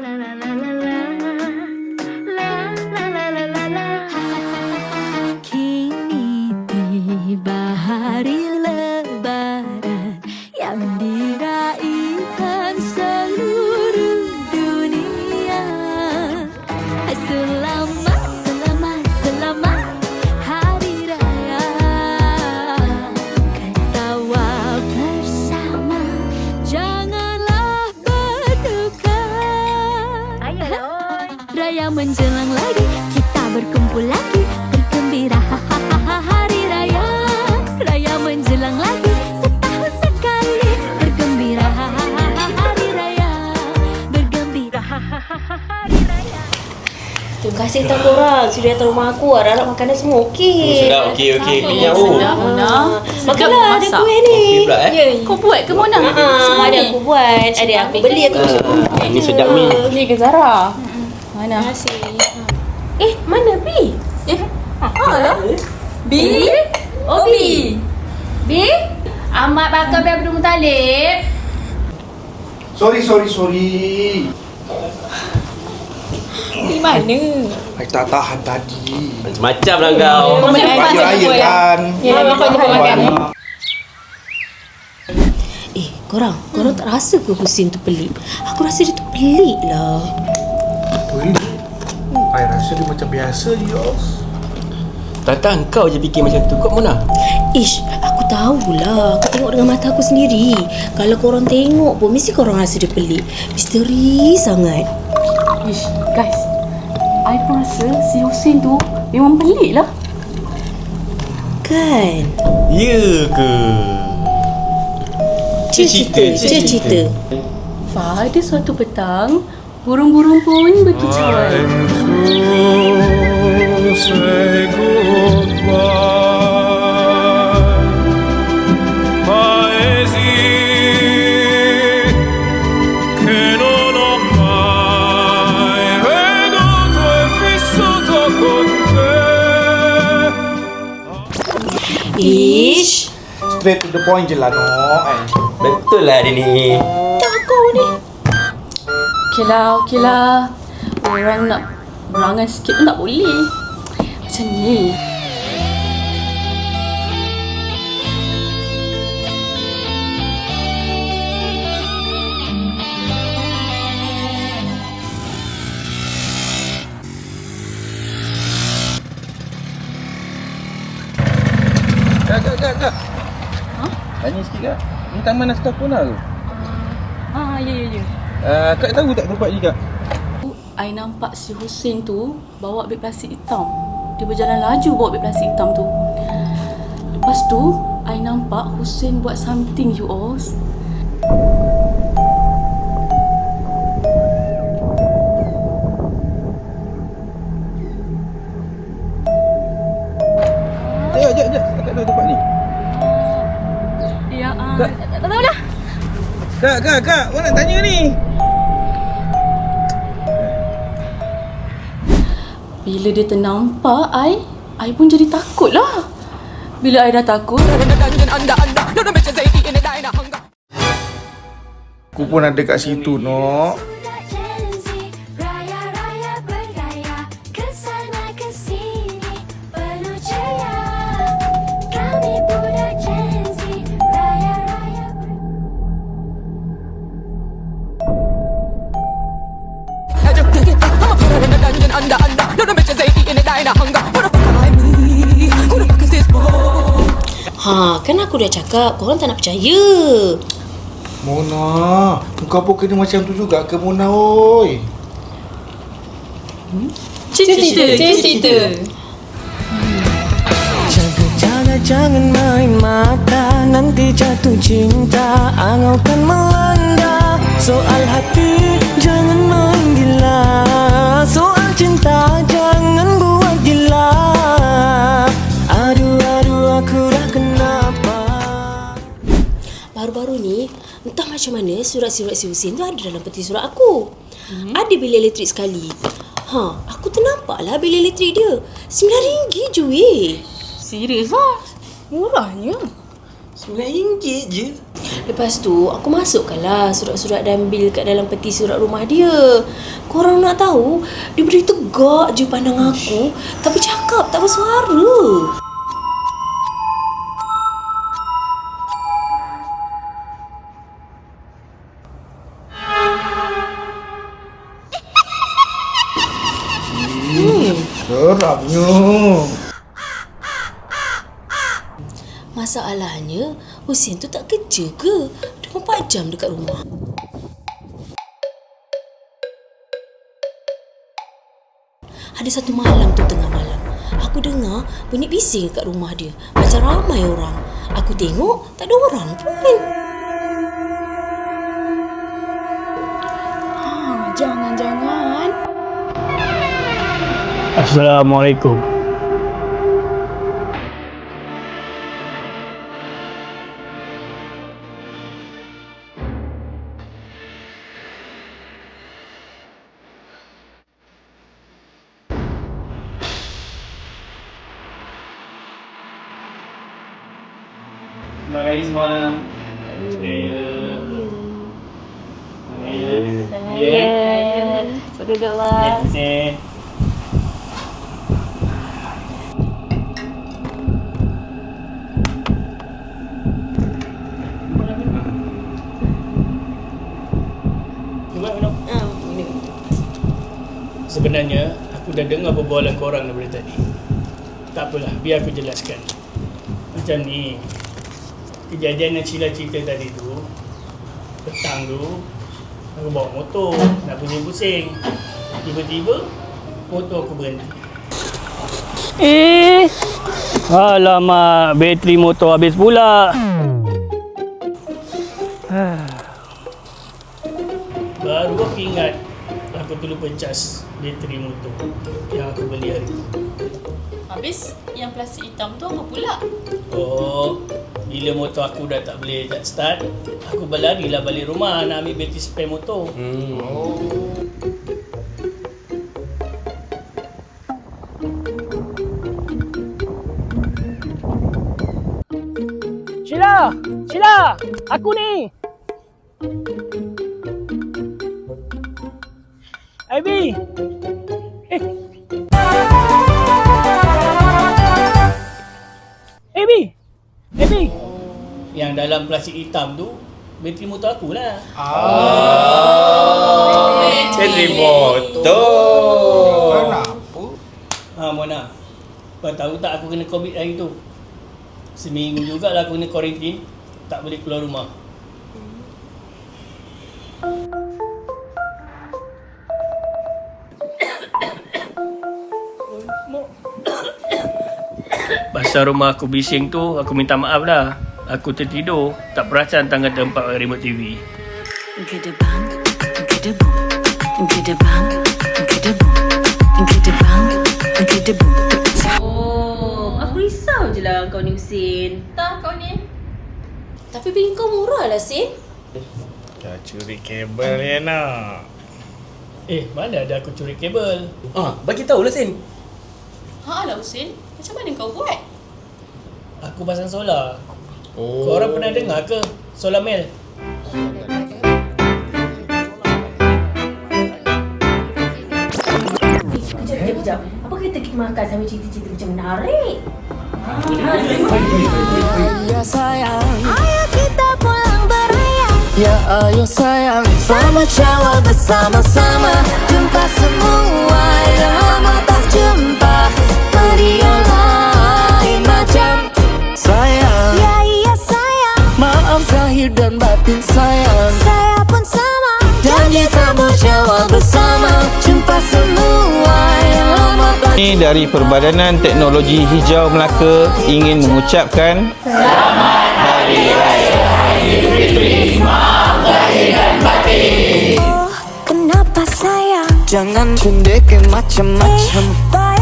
la la la la la kasih tak korang sudah datang rumah aku. Harap makanan semua okey. Sudah okey okey. Oh, Kenyang oh. sedap, Mona. Ah, Makanlah ada masak. kuih ni. Okey pula, eh? Ya. Kau buat ke Mona? Ah, Semua ada aku buat. Ada aku beli aku Ah, Ini sedap ni. Ni ke Zara? Mana? Terima kasih. Eh, mana Bi? Eh, ha lah. B? Oh, B. B? Ahmad bakal biar Abdul Mutalib. Sorry, sorry, sorry. Mana? I tak tahan tadi. Macam-macam lah kau. Raya-raya kan. Ya, kau jumpa makan. Eh, korang, korang tak rasa ke Husin tu pelik? Aku rasa dia tu pelik lah. Pelik. I rasa dia macam biasa je, Yos. Tata kau je fikir macam tu. Kau mana? Ish, aku tahulah. Aku tengok dengan mata aku sendiri. Kalau korang tengok pun, mesti korang rasa dia pelik. Misteri sangat. Ish, guys. I pun rasa si Hussein tu memang pelik lah. Kan? Ya ke? Cerita, cerita. cerita. Pada suatu petang, burung-burung pun berkicauan. say goodbye. Straight to the point je lah, no. Eh. Betul lah dia ni. Okey lah, okey lah. Orang nak berangan sikit pun tak boleh. Macam ni. Kak, kak, kak, kak. Tanya sikit kak. Ni Taman Astapona tu. Ah, ya, ya, ya. Uh, kak tahu tak tempat ni kak? I nampak si Hussein tu bawa beg plastik hitam. Dia berjalan laju bawa beg plastik hitam tu. Lepas tu, I nampak Hussein buat something you all. Tak. tahu dah. Kak, kak, kak. Orang nak tanya ni. Bila dia ternampak I, I pun jadi takut lah. Bila I dah takut, Aku pun ada kat situ, no. Ha, kan aku dah cakap korang tak nak percaya. Mona, kau pun kena macam tu juga ke Mona, oi? cerita, cerita. Jaga-jaga jangan main mata Nanti jatuh cinta Angaukan melanda Soal hati jangan main gila Soal Baru-baru ni, entah macam mana surat-surat si Husin tu ada dalam peti surat aku. Hmm. Ada bil elektrik sekali. Ha, aku ternampak lah bil elektrik dia. RM9 je weh. Serius lah. Murahnya. RM9 je. Lepas tu aku masukkanlah surat-surat dan bil kat dalam peti surat rumah dia. Korang nak tahu, dia beri tegak je pandang aku tapi cakap tak bersuara. Serapnya. Masalahnya, Husin tu tak kerja ke? 24 jam dekat rumah. Ada satu malam tu tengah malam. Aku dengar bunyi bising kat rumah dia. Macam ramai orang. Aku tengok tak ada orang pun. Assalamualaikum. Terima kasih semalam. Saya. Saya. Ya. Duduklah. Terima Sebenarnya aku dah dengar perbualan korang daripada tadi. Tak apalah, biar aku jelaskan. Macam ni. Kejadian yang Cila cerita tadi tu, petang tu, aku bawa motor, nak pusing-pusing. Tiba-tiba, motor aku berhenti. Eh, alamak, bateri motor habis pula. Baru aku ingat aku terlupa cas bateri motor yang aku beli hari tu. Habis yang plastik hitam tu apa pula? Oh, bila motor aku dah tak boleh tak start, aku berlarilah balik rumah nak ambil bateri spare motor. Hmm. Sheila! Sheila! Aku ni! Ivy! Eh! Ivy! Ivy! Yang dalam plastik hitam tu, bateri motor aku lah. Bateri motor. Kenapa? Ha, Mona. Kau tahu tak aku kena COVID hari tu? Seminggu jugalah aku kena quarantine. Tak boleh keluar rumah. Pasal rumah aku bising tu, aku minta maaf lah. Aku tertidur, tak perasan tangga tempat remote TV. Gedebang, gedebung, gedebang, gedebung, gedebang, gedebung. Oh, aku risau je lah kau ni Husin. Tak kau ni. Tapi bil kau murah lah, Sin. Dah curi kabel ya nak. Eh, mana ada aku curi kabel? Ah, bagi tahu lah Sin. Ha lah Husin, macam mana kau buat? Aku pasang solar. Oh. Korang pernah dengar ke solar mel? Kejap, kejap, kejap. Apa kata kita makan sambil cerita-cerita macam menarik? Ya sayang Ayo kita pulang beraya Ya ayo sayang Sama Jawa bersama-sama Jumpa semua yang lama tak jumpa Meriah Maaf zahir dan batin sayang Saya pun sama. Janji sama Jawa bersama. Jumpa semua yang lama Kami dari Perbadanan Teknologi Hijau Melaka ingin mengucapkan Oh, kenapa sayang? Jangan cendekin macam-macam. Eh,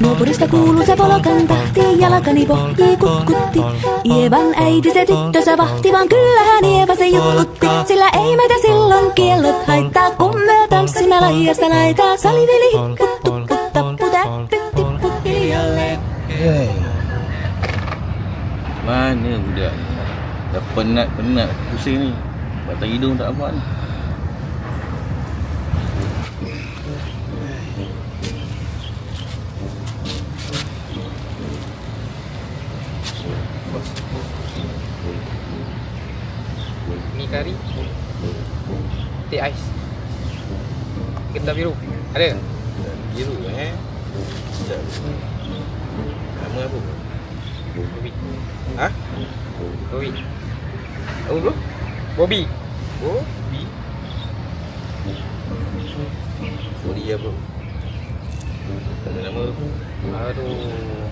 Nuopurista kuuluu se polokan tahti, jalkani pohjii kutkutti. Ievan äiti se tyttönsä vahti, vaan kyllähän Ieva se jutkutti. Sillä ei meitä silloin kiellot haittaa, kun me tanssimme laijasta laitaa. Saliveli hipput, tupput, tapput, äppyt, tipput hiljalleen. Hei. Mana budak ni? Dah penat-penat pusing ni. Batang hidung tak aman. Mi kari Teh ais Getah biru Ada? Biru eh. Sekejap. Nama apa? Bobby Ha? Bobby Apa bro? Bobby B. Sorry ya bro. Tak ada nama. Aduh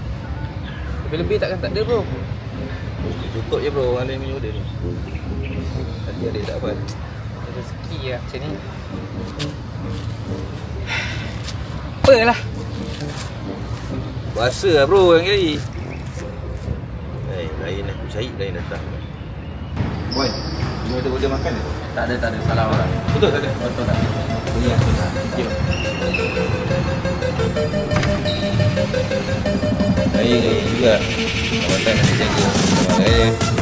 Lebih-lebih takkan tak ada bro Cukup je bro orang lain punya order ni. Tadi ada tak apa. Rezeki lah macam ni Apalah Puasa lah bro yang kali. Eh, lain aku cari lain datang. Boy, you ada order makan ke? Tak ada, tak ada. Salah orang. Betul tak ada? Betul tak? Ini yang benar. Jom. Lain lain juga. Awak tak nak jaga